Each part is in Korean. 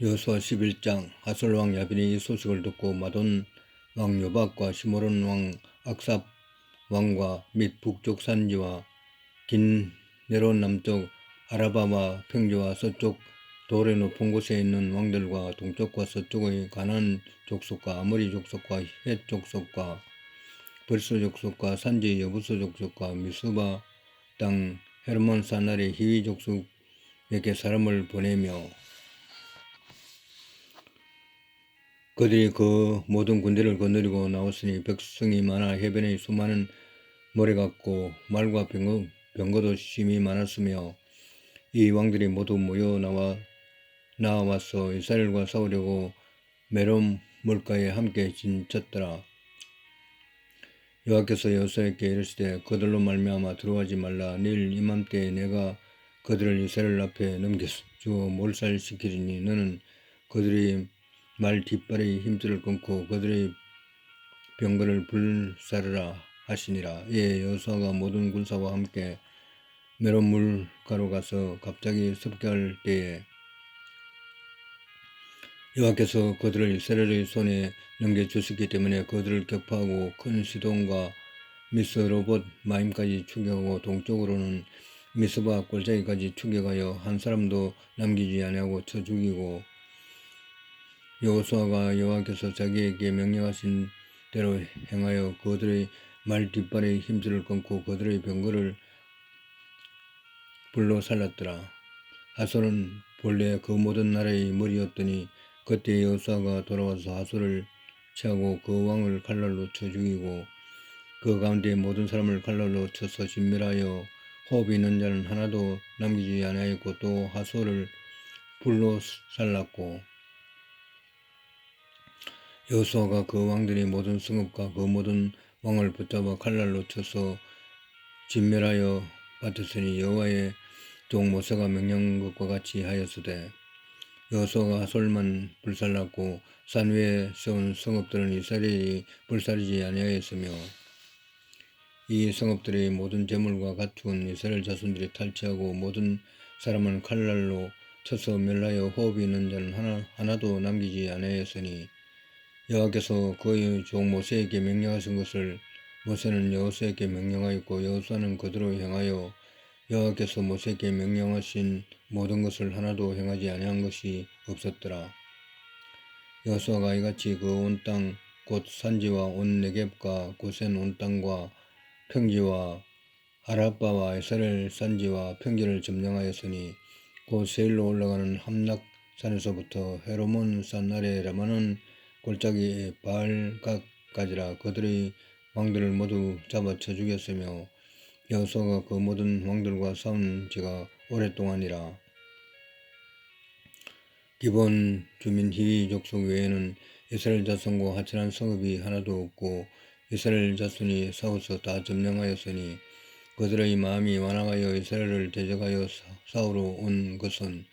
여호수아 11장 하솔왕 야빈이 이 소식을 듣고 마돈 왕 요박과 시모론 왕 악삽 왕과 및 북쪽 산지와 긴 네론 남쪽 아라바와 평지와 서쪽 돌의 높은 곳에 있는 왕들과 동쪽과 서쪽의 가난 족속과 아모리 족속과 헷 족속과 벌스 족속과 산지 여부스 족속과 미수바 땅 헤르몬 산날의 히위 족속에게 사람을 보내며 그들이 그 모든 군대를 거느리고 나왔으니 백성이 많아 해변에 수많은 모래 같고 말과 병거, 병거도 심이 많았으며 이 왕들이 모두 모여 나와 나와서 이스라엘과 싸우려고 메롬 물가에 함께 진쳤더라. 여호와께서 여호수아에게 이르시되 그들로 말미암아 들어가지 말라 내일 이맘때에 내가 그들을 이스라엘 앞에 넘겨주어 몰살시키리니 너는 그들이 말 뒷발의 힘줄을 끊고 그들의 병거를 불사르라 하시니라. 예, 여호수아가 모든 군사와 함께 메론 물 가로 가서 갑자기 습격할 때에 여호와께서 그들을 이스라엘의 손에 넘겨 주셨기 때문에 그들을 격파하고 큰 시돈과 미스 로봇 마임까지 추격하고 동쪽으로는 미스바 꼴짜기까지 추격하여 한 사람도 남기지 아니하고 쳐 죽이고 여호수아가 여호와께서 자기에게 명령하신 대로 행하여 그들의 말 뒷발의 힘줄을 끊고 그들의 병거를 불로 살랐더라. 하솔은 본래 그 모든 나라의 머리였더니 그때 여호수아가 돌아와서 하솔을 취하고 그 왕을 칼날로 쳐 죽이고 그 가운데 모든 사람을 칼날로 쳐서 진멸하여 호흡이 있는 자는 하나도 남기지 아니하였고 또 하솔을 불로 살랐고 여호수아가 그 왕들의 모든 성읍과 그 모든 왕을 붙잡아 칼날로 쳐서 진멸하여 받았으니 여호와의 종 모세가 명령한 것과 같이 하였으되 여호수아가 하솔만 불살랐고 산 위에 세운 성읍들은 이스라엘이 불살이지 아니하였으며 이 성읍들의 모든 재물과 가축은 이스라엘 자손들이 탈취하고 모든 사람은 칼날로 쳐서 멸하여 호흡이 있는 자는 하나, 하나도 남기지 아니하였으니 여호와께서 그의 종 모세에게 명령하신 것을 모세는 여호수아에게 명령하였고 여호수아는 그대로 행하여 여호와께서 모세에게 명령하신 모든 것을 하나도 행하지 아니한 것이 없었더라. 여호수아가 이같이 그 온 땅 곧 산지와 온 네겝과 고센 온 땅과 평지와 아라바와 이스라엘 산지와 평지를 점령하였으니 곧 세일로 올라가는 함락산에서부터 헤로몬 산 아래 라마는 골짜기 바알각까지라 그들의 왕들을 모두 잡아쳐 죽였으며 여호수아가 그 모든 왕들과 싸운 지가 오랫동안이라. 기본 주민 히위 족속 외에는 이스라엘 자손과 하천한 성읍이 하나도 없고 이스라엘 자손이 싸워서 다 점령하였으니 그들의 마음이 완악하여 이스라엘을 대적하여 싸우러 온 것은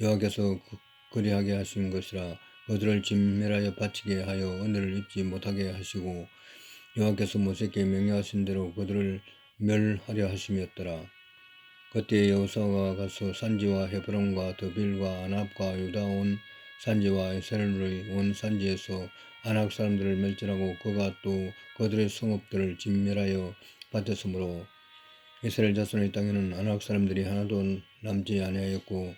여호와께서 그, 그리하게 하신 것이라 그들을 진멸하여 바치게 하여 은혜를 입지 못하게 하시고 여호와께서 모세께 명령하신 대로 그들을 멸하려 하심이었더라. 그때 여호수아가 가서 산지와 헤브론과 더빌과 아납과 유다 온 산지와 이스라엘의 온 산지에서 아낙 사람들을 멸절하고 그가 또 그들의 성읍들을 진멸하여 받았으므로 이스라엘 자손의 땅에는 아낙 사람들이 하나도 남지 아니하였고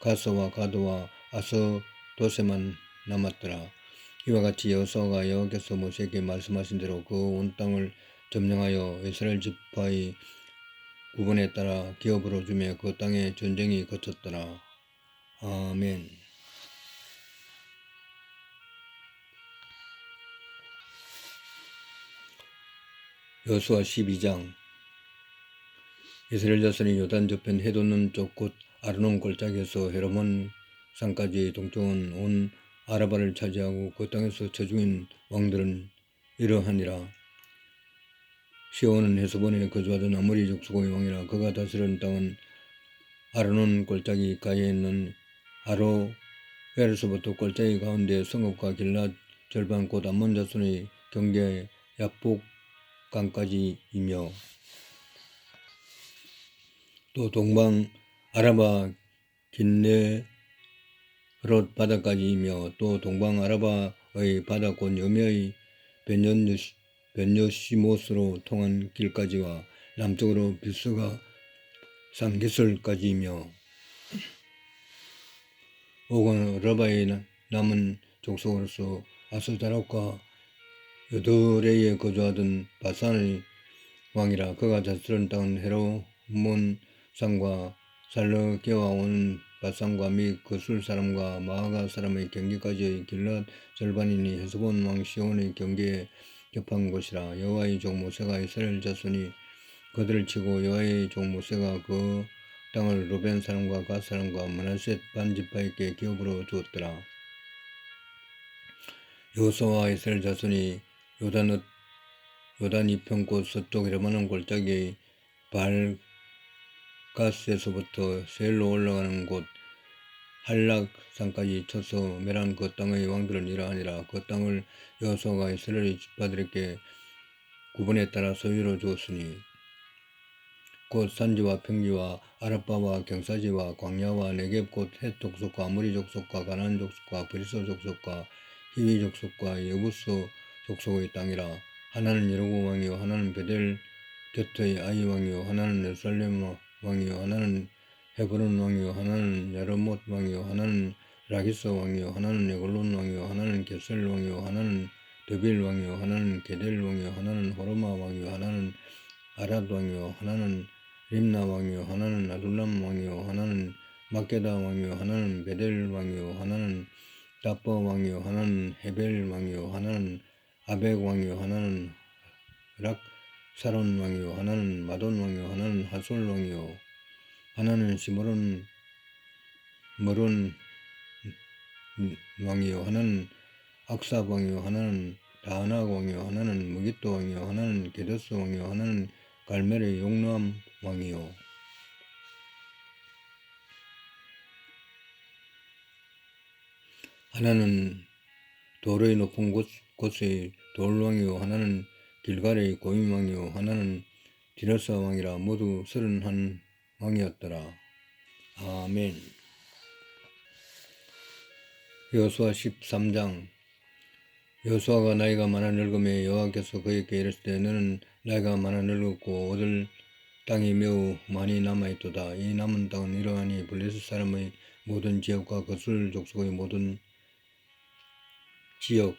가서와 가도와 아서 도세만 남았더라. 이와 같이 여호수아가 여호께서 모세에게 말씀하신 대로 그 온 땅을 점령하여 이스라엘 지파의 구분에 따라 기업으로 주며 그 땅에 전쟁이 거쳤더라. 아멘. 여수아 12장 이스라엘 자손이 요단 저편 해돋는 쪽곧 아르논 골짜기에서 헤르몬 산까지 동쪽은 온 아라바를 차지하고 그 땅에서 저중인 왕들은 이러하니라. 시온은 해수본에 거주하던 아모리 족속의 왕이라 그가 다스리는 땅은 아르논 골짜기 가에 있는 아로헬에서부터 골짜기 가운데 성읍과 길랏 절반 곧 암몬 자손의 경계 약복 강까지이며 또 동방 아라바 긴 네롯 바다까지이며 또 동방 아라바의 바다 곧 여미의 베냐시- 베냐시못으로 통한 길까지와 남쪽으로 비스가 산기슬까지이며 오건 러바의 나- 남은 족속으로서 아스다락과 여드레에 거주하던 바산의 왕이라 그가 자스런 땅은 헤로몬 산과 살르게와 온 바산과 및 그술 사람과 마아가 사람의 경계까지의 길랏 절반이니 헤스본 왕 시온의 경계에 겹한 곳이라 여호와의 종 모세가 이스라엘 자손이 그들을 치고 여호와의 종 모세가 그 땅을 루벤 사람과 갓 사람과 마나셋 반 지파에게 기업으로 주었더라. 여호수아와 이스라엘 자손이 요단 어- 요단 이편꽃 서쪽 레바논 골짜기의 발 가스에서부터 세일로 올라가는 곳 한락산까지 쳐서 메란 그 땅의 왕들은 이러하니라. 그 땅을 여호수아가 이스라엘 지파들에게 구분에 따라 소유로 주었으니 곧 산지와 평지와 아랍바와 경사지와 광야와 네겝 곧 헷 족속과 아무리 족속과 가나안 족속과 브리스 족속과 히위 족속과 여부스 족속의 땅이라. 하나는 여로고 왕이요 하나는 베델 곁의 아이 왕이요 하나는 예루살렘 왕이요 하나는 헤브론 왕이요 하나는 야르못 왕이요 하나는 라기스 왕이요 하나는 에글론 왕이요 하나는 게셀 왕이요 하나는 드빌 왕이요 하나는 게델 왕이요 하나는 호르마 왕이요 하나는 아랏 왕이요 하나는 림나 왕이요 하나는 아둘람 왕이요 하나는 마게다 왕이요 하나는 베델 왕이요 하나는 다버 왕이요 하나는 헤벨 왕이요 하나는 아벡 왕이요 하나는 락 사론 왕이요 하나는 마돈 왕이요 하나는 하솔 왕이요 하나는 시므론 머론 왕이요 하나는 악삽 왕이요 하나는 다하낙 왕이요 하나는 무기또 왕이요 하나는 게데스 왕이요 하나는 갈멜의 용람 왕이요. 하나는 돌의 높은 곳, 곳의 돌왕이요 하나는 길갈의 고임왕이요 하나는 디라사 왕이라 모두 서른한 왕이었더라. 아멘. 여호수아 13장 여호수아가 나이가 많아 늙음에 여호와께서 그에게 이르시되 너는 나이가 많아 늙었고 얻을 땅이 매우 많이 남아있도다. 이 남은 땅은 이러하니 블레셋 사람의 모든 지역과 거슬 족속의 모든 지역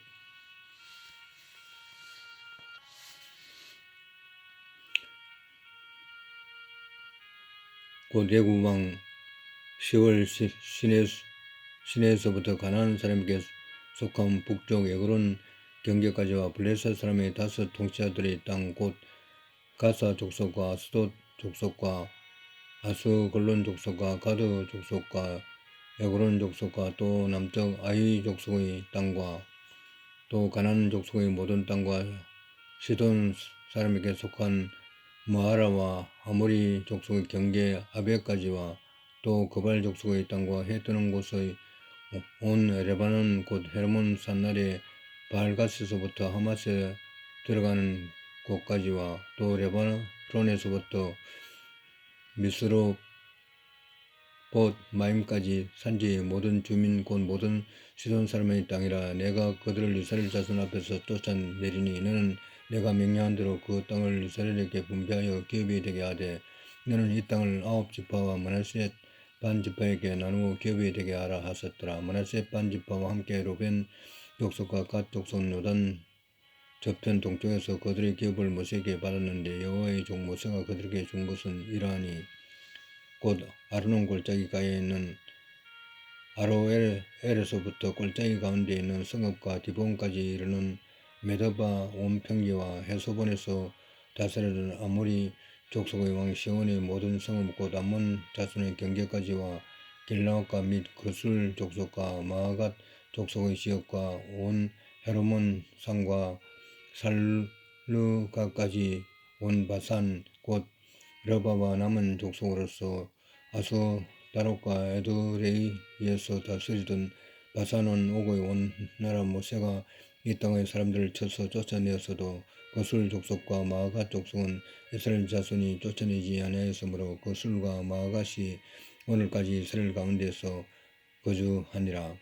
곧 예구왕 10월 시내, 시내에서부터 가나안 사람에게 속한 북쪽 에그론 경계까지와 블레셋 사람의 다섯 통치자들의 땅 곧 가사 족속과 아스돗 족속과 아수글론 족속과 가드 족속과 에그론 족속과 또 남쪽 아이 족속의 땅과 또 가나안 족속의 모든 땅과 시돈 사람에게 속한 모아라와 아모리 족속의 경계 아베까지와 또 그발 족속의 땅과 해 뜨는 곳의 온 레바논 곧 헤르몬 산날의 바알가스에서부터 하마스에 들어가는 곳까지와 또 레바논에서부터 미스로 봇 마임까지 산지의 모든 주민 곧 모든 시돈 사람의 땅이라 내가 그들을 이스라엘 자손 앞에서 쫓아내리니 너는 내가 명령한 대로 그 땅을 이스라엘에게 분배하여 기업이 되게 하되 너는 이 땅을 아홉 지파와 마나셋 반 지파에게 나누어 기업이 되게 하라 하셨더라. 마나셋 반 지파와 함께 로벤 족속과 갓 족속 요단 저편 동쪽에서 그들의 기업을 모세에게 받았는데 여호와의 종 모세가 그들에게 준 것은 이러하니 곧 아르논 골짜기 가에 있는 아로엘에서부터 골짜기 가운데 있는 성읍과 디본까지 이르는 메더바 온 평지와 해소본에서 다스리는 아모리 족속의 왕 시온의 모든 성읍 곧 암몬 자손의 경계까지와 길라앗과 및 그술 족속과 마아갓 족속의 지역과 온 헤르몬 산과 살르가까지 온 바산 곧 러바와 남은 족속으로서 아수 다롯과 에드레이에서 다스리던 바산온 오고의 온 나라 모세가 이 땅의 사람들을 쳐서 쫓아내었어도 거술 족속과 마아갓 족속은 이스라엘 자손이 쫓아내지 아니하였으므로 거술과 마아갓이 오늘까지 이스라엘 가운데서 거주하니라.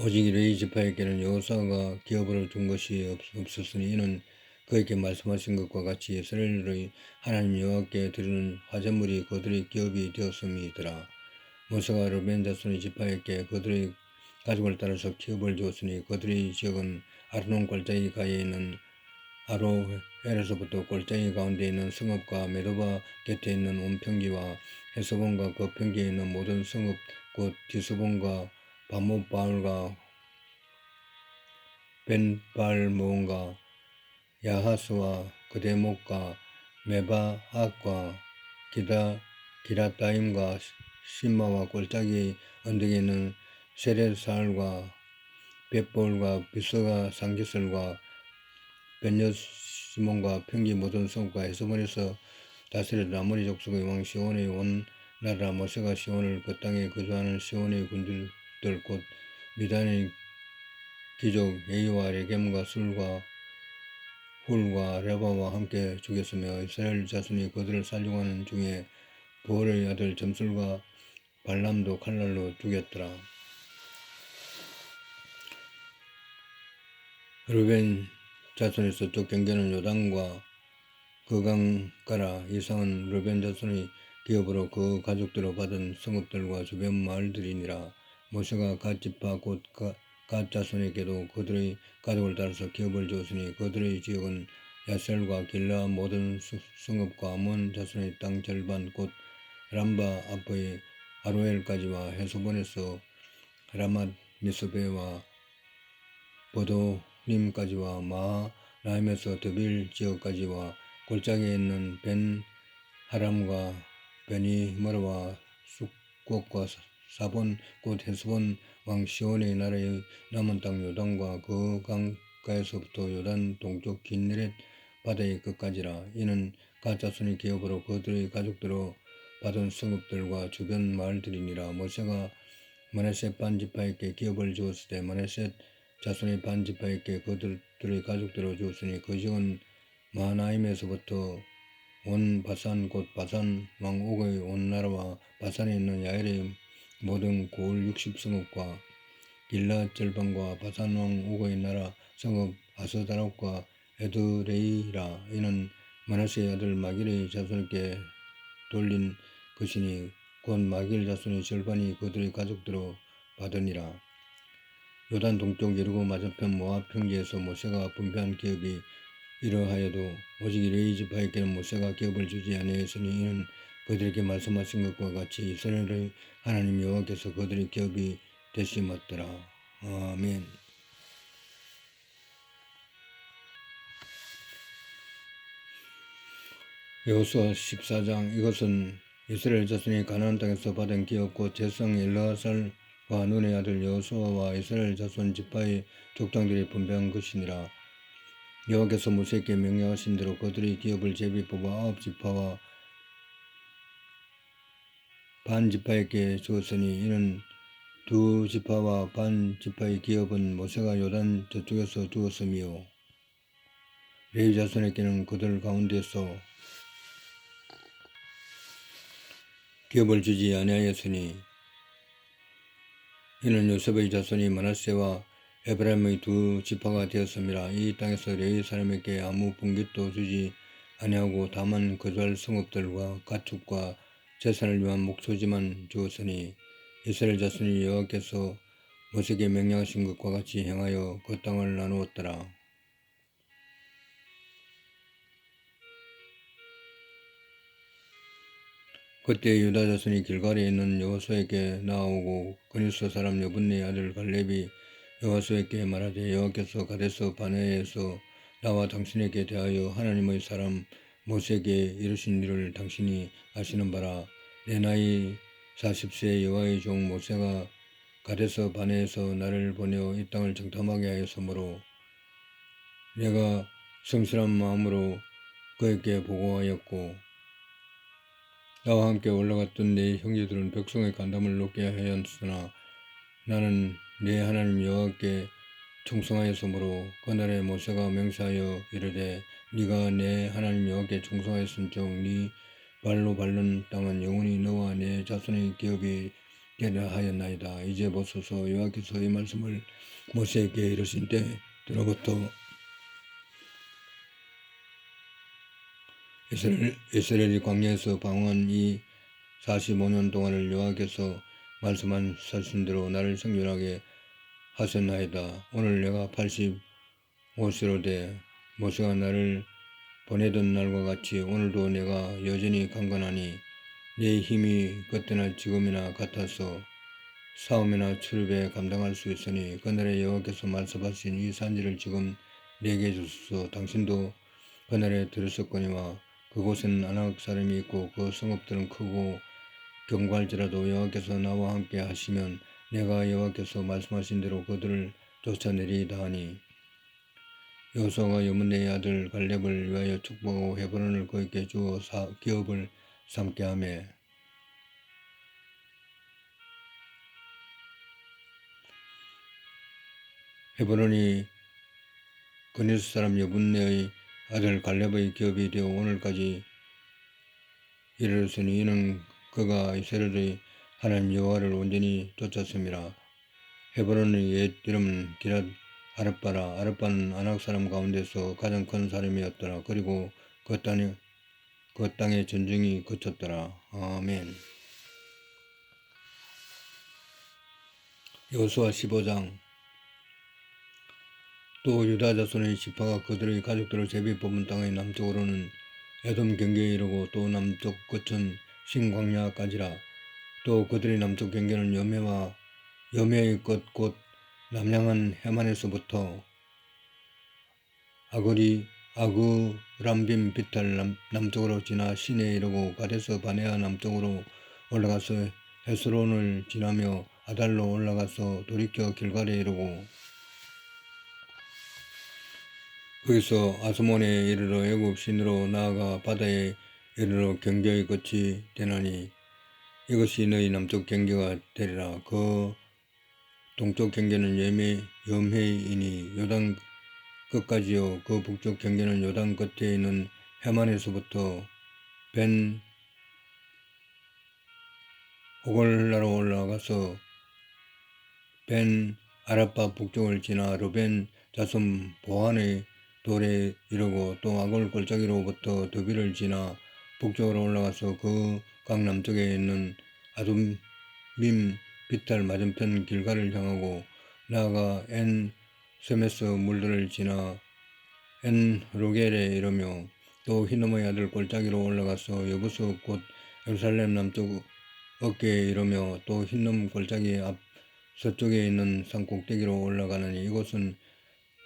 오직 레위 지파에게는 여호수아가 기업으로 준 것이 없, 없었으니 이는 그에게 말씀하신 것과 같이 이스라엘의 하나님 여호와께 드리는 화제물이 그들의 기업이 되었음이더라. 모세가 르벤 자손의 지파에게 그들의 가족을 따라서 기업을 주었으니 그들의 지역은 아르논 골짜기 가에 있는 아로엘에서부터 골짜기 가운데 있는 성읍과 메도바 곁에 있는 온 평지와 헤스본과 그 평지에 있는 모든 성읍 곧 디스본과 바모바울과 벤발모온과 야하스와 그대목과 메바앗과 기다 기라타임과 신마와 골짜기 언덕에 있는 세레살과 벳볼과 비스가 상기설과 벤여시몬과 평지 모든 성과 해서본에서 다스렸던 아모리 족속의 왕 시온의 온 나라 모세가 시온을 그 땅에 거주하는 시온의 군주들 곧 미단의 귀족 에이와 레겜과 술과 훌과 레바와 함께 죽였으며 이스라엘 자손이 그들을 살려고 하는 중에 부월의 아들 점술과 발람도 칼날로 죽였더라. 르벤 자손에서 또 경계는 요단과 그 강가라 이상은 르벤 자손의 기업으로 그 가족들로 받은 성읍들과 주변 마을들이니라 모세가 갓 지파 곧 갓 자손에게도 그들의 가족을 따라서 기업을 주었으니 그들의 지역은 야셀과 길라 모든 성읍과 암몬 자손의 땅 절반 곧 람바 앞의 아로엘까지와 해소본에서 라맛 미스베와 보도림까지와 마라임에서 드빌 지역까지와 골짜기에 있는 벤 하람과 베니머르와 숫곳과 사본 곧 헤스본 왕 시온의 나라의 남은 땅 요단과 그 강가에서부터 요단 동쪽 긴네렛 바다의 끝까지라. 이는 가짜손의 기업으로 그들의 가족들로 받은 성읍들과 주변 마을들이니라. 모세가 마네셋 반지파에게 기업을 주었을 때 마네셋 자손의 반지파에게 그들의 가족들로 주었으니 그 지역은 마나임에서부터 온 바산 곧 바산 왕 옥의 온 나라와 바산에 있는 야엘의 모든 고을 60성읍과 길라 절반과 바산 왕 옥의 나라 성읍 아스다락과 에드레이라 이는 마나스의 아들 마길의 자손에게 돌린 것이니 곧 마길 자손의 절반이 그들의 가족들로 받으니라. 요단 동쪽 예루고 맞은편 모압 평지에서 모세가 분배한 기업이 이러하여도 오직 레이 지파에게는 모세가 기업을 주지 아니하였으니 이는 그들에게 말씀하신 것과 같이 이스라엘의 하나님 여호와께서 그들의 기업이 되심었더라. 아멘. 여호수아 14장 이것은 이스라엘 자손이 가나안 땅에서 받은 기업 곧 제성 엘라살과 눈의 아들 여호수아와 이스라엘 자손 지파의 족장들이 분배한 것이니라. 여호와께서 모세에게 명령하신 대로 그들의 기업을 제비 뽑아 아홉 지파와 반 지파에게 주었으니 이는 두 지파와 반 지파의 기업은 모세가 요단 저쪽에서 주었으며 레위 자손에게는 그들 가운데서 기업을 주지 아니하였으니 이는 요셉의 자손이 마나세와 에브라임의 두 지파가 되었습니다. 이 땅에서 레위 사람에게 아무 분깃도 주지 아니하고 다만 거주할 성읍들과 가축과 재산을 위한 목소지만 주었으니 이스라엘 자손이 여호와께서 모세에게 명령하신 것과 같이 행하여 그 땅을 나누었더라. 그때 유다 자손이 길갈에 있는 여호수에게 나오고 그니스 사람 여분네 아들 갈렙이 여호수에게 말하되 여호께서 가데스 바네에서 나와 당신에게 대하여 하나님의 사람 모세에게 이르신 일을 당신이 아시는 바라 내 나이 40세 여호와의 종 모세가 가데스 바네에서 나를 보내어 이 땅을 정탐하게 하였으므로 내가 성실한 마음으로 그에게 보고하였고 나와 함께 올라갔던 내 형제들은 백성의 간담을 높게 하였으나 나는 내 하나님 여호와께 충성하였으므로 그날에 모세가 맹세하여 이르되 네가 내 하나님 여호와께 충성하였은즉 네 발로 밟는 땅은 영원히 너와 내 자손의 기업이 되려 하였나이다. 이제 보소서 여호와께서 이 말씀을 모세에게 이르신 때 들어부터 이스라엘, 이스라엘이 광야에서 방황한 이 45년 동안을 여호와께서 말씀한 사신대로 나를 생존하게 하셨나이다. 오늘 내가 85세로 돼 모세가 나를 보내던 날과 같이 오늘도 내가 여전히 강건하니 내 힘이 그때나 지금이나 같아서 싸움이나 출입에 감당할 수 있으니 그날에 여호와께서 말씀하신 이 산지를 지금 내게 주소서. 당신도 그날에 들으셨거니와 그곳에는 아낙 사람이 있고 그 성읍들은 크고 견고할지라도 여호와께서 나와 함께 하시면 내가 여호와께서 말씀하신 대로 그들을 쫓아내리이다 하니 여호수아가 여문네의 아들 갈렙을 위하여 축복하고 헤브론을 그에게 주어 사, 기업을 삼게 하매 헤브론이 그니스 사람 여분네의 아들 갈렙의 기업이 되어 오늘까지 이르렀으니 이는 그가 이스라엘의 하나님 여호와를 온전히 쫓았습니다. 헤브론의 옛 이름은 기랏 아르바라 아르바는 아낙 사람 가운데서 가장 큰 사람이었더라. 그리고 그 땅에 그 땅에 전쟁이 그쳤더라. 아멘. 여호수아 15장 또 유다 자손의 지파가 그들의 가족들을 제비 뽑은 땅의 남쪽으로는 에돔 경계에 이르고 또 남쪽 끝은 신광야까지라 또 그들의 남쪽 경계는 여매와 여매의 끝 곧 남양한 해만에서부터 아그리 아그 람빔 비탈 남, 남쪽으로 지나 시내에 이르고 가데스 바네아 남쪽으로 올라가서 헤스론을 지나며 아달로 올라가서 돌이켜 길갈에 이르고 거기서 아스몬에 이르러 애굽 신으로 나아가 바다에 이르러 경계의 끝이 되나니 이것이 너희 남쪽 경계가 되리라. 그 동쪽 경계는 예매 염해이니 요단 끝까지요. 그 북쪽 경계는 요단 끝에 있는 해만에서부터 벤 오골라로 올라가서 벤 아라파 북쪽을 지나 루벤 자손 보안의 돌에 이르고 또 아골 골짜기로부터 더비를 지나 북쪽으로 올라가서 그 강 남쪽에 있는 아둠밈 비탈 맞은편 길가를 향하고 나아가 엔 세메스 물들을 지나 엔 로겔에 이르며 또 히노의 아들 골짜기로 올라가서 여부수 곧 예루살렘 남쪽 어깨에 이르며 또 흰놈 골짜기 앞 서쪽에 있는 산 꼭대기로 올라가느니 이곳은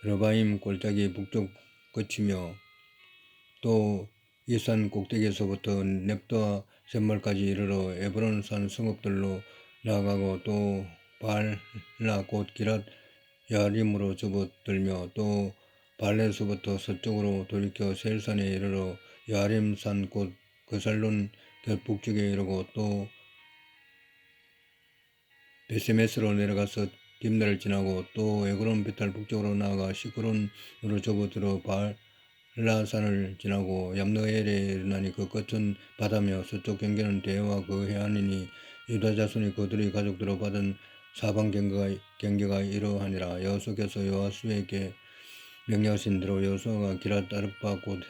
러바임 골짜기 북쪽 끝이며 또 이 산 꼭대기에서부터 넵도와 샘물까지 이르러 에브론 산 성읍들로 나아가고 또 발라 곧 기랏 야림으로 접어들며 또 발레에서부터 서쪽으로 돌이켜 세일산에 이르러 야림산 곧 그살론 곁 북쪽에 이르고 또 베세메스로 내려가서 딥나를 지나고 또 에그론 베탈 북쪽으로 나아가 시크론으로 접어들어 발라산을 지나고 얌너엘에 이르나니 그 끝은 바다며 서쪽 경계는 대해와 그 해안이니 유다 자손이 그들의 가족들로 받은 사방 경계가, 경계가 이러하니라 여호수께서 여호수에게 명령하신 대로 여호수아가 기랏 아르바 곧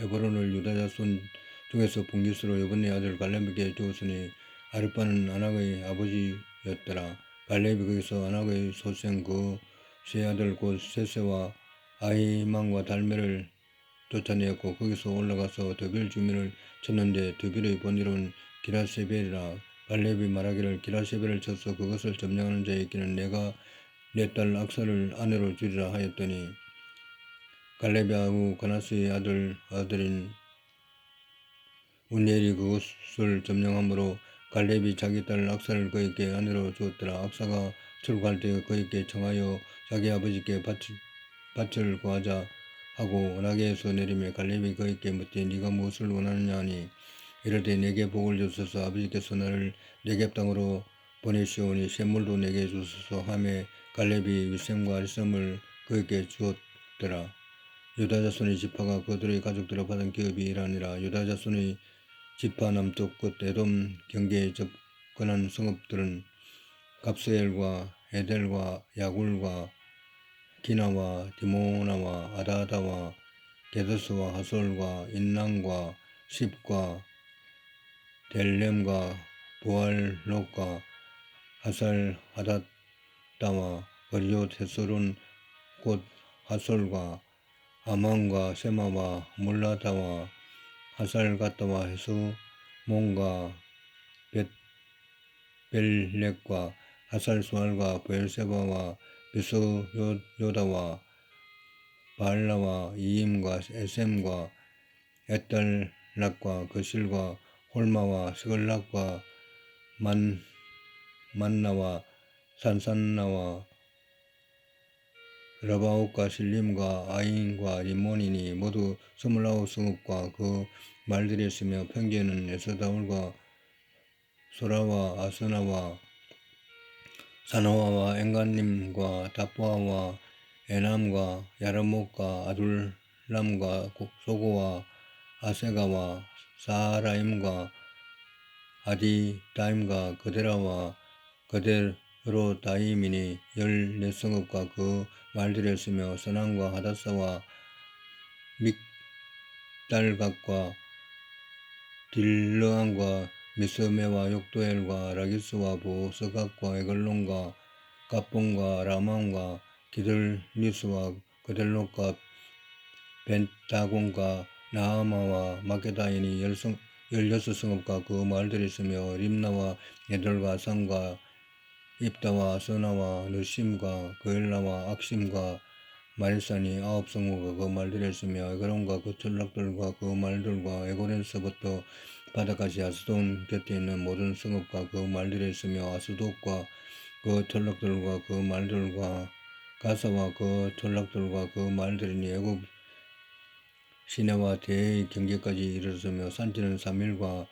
헤브론을 유다 자손 중에서 분기수로 여분의 아들 갈렙에게 주었으니 아르바는 아낙의 아버지였더라. 갈렙이 거기서 아낙의 소생 그 세 아들 곧 세세와 아이망과 달메를 쫓아내었고 거기서 올라가서 드빌 주민을 쳤는데 드빌의 본이름은 기라세벨이라 갈렙이 말하기를 기라세벨을 쳐서 그것을 점령하는 자에게는 내가 내 딸 악사를 아내로 주리라 하였더니 갈렙이 아우 가나스의 아들 아들인 운엘이 그것을 점령함으로 갈렙이 자기 딸 악사를 그에게 아내로 주었더라. 악사가 출구할 때 그에게 청하여 자기 아버지께 밭을, 밭을 구하자 하고 나게에서 내리며 갈렙이 그에게 묻되 네가 무엇을 원하느냐 하니 이르되 내게 복을 주소서 아버지께서 나를 내갭 땅으로 보내시오니 샘물도 내게 주소서 하매 갈렙이 위셈과 알셈을 그에게 주었더라. 유다 자손의 지파가 그들의 가족들을 받은 기업이 이라니라 유다 자손의 지파 남쪽 끝 에돔 경계에 접근한 성읍들은 갑스엘과 에델과 야굴과 기나와 디모나와 아다다와 게드스와 하솔과 인랑과 십과 델렘과 부알롯과 하살 하닷다와 거리오 테스론 곧 하솔과 아만과 세마와 몰라다와 하살가다와 헤스몬과 벳 벨렉과 하살수알과 부엘세바와 비스요다와 바알라와 이임과 에셈과 에달락과 거실과 홀마와 스글락과 만 만나와 산산나와 라바옥과 실림과 아인과 리몬이니 모두 스물아홉 성읍과 그 말들이었으며 평지에는 에스다울과 소라와 아스나와 사노아와 엔간님과 다포아와 에남과 야르목과 아둘람과 소고와 아세가와 사라임과 아디다임과 그데라와 그데로다임이니 열네 성읍과 그 말들이었으며 선앙과 하다사와 믹달각과 딜르안과 미스메와 욕도엘과 라기스와 보스각과 에글론과 갑본과 라만과 기들리스와 그델롯과 벤타곤과 나아마와 마게다인이 열성, 열여섯 성읍과 그 마을들이 있으며 림나와 에돌과 산과 입다와 서나와 느심과 그엘라와 악심과 마리산이 아홉 성읍과 그 말들이 있으며 에그론과 그 전락들과 그 말들과 에고렌서부터 바다까지 아스돈 곁에 있는 모든 성읍과 그 말들이 있으며 아스돗과 그 전락들과 그 말들과 가사와 그 전락들과 그 말들이니 애굽 시내와 대의 경계까지 이르렀으며 산지는 사밀과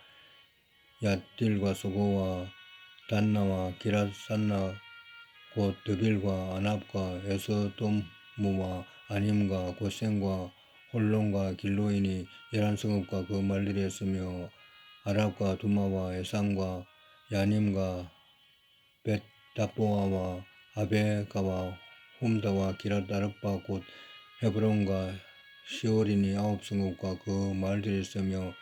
얏딜과 소고와 단나와 기라산나 곧 드빌과 아납과 에서돔무와 아님과 고센과 홀론과 길로인이 열한 성읍과 그 말들이었으며 아랍과 두마와 에상과 야님과 벳다보아와 아베가와 홈다와 기랏아르바 곧 헤브론과 시오린이 아홉 성읍과 그 말들이 있으며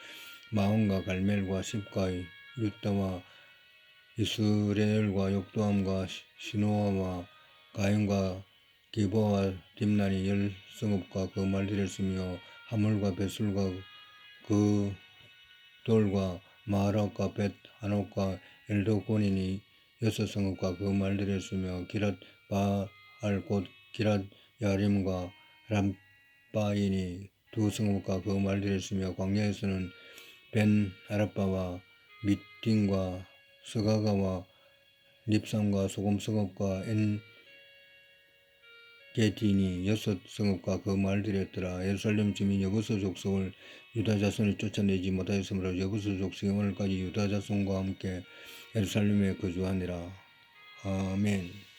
마온과 갈멜과 십과 유다와 이스레엘과 욕도함과 시노아와 가인과 기보와 딥난이 열 성읍과 그 말들이 있으며 하물과 베술과 그 돌과 마하락과 벳 아녹과 엘도곤이니 여섯 성읍과 그 말들이 있으며 기랏 바알 곧 기랏 야림과 람 바인이 두 성읍과 그 말들이 있으며 광야에서는 벤 아라바와 미팅과 스가가와 립산과 소금 성읍과 엔 게디니 여섯 성읍과 그 말들이었더라. 예루살렘 주민 여부수 족속을 유다 자손이 쫓아내지 못하였으므로 여부수 족속이 오늘까지 유다 자손과 함께 예루살렘에 거주하니라. 아멘.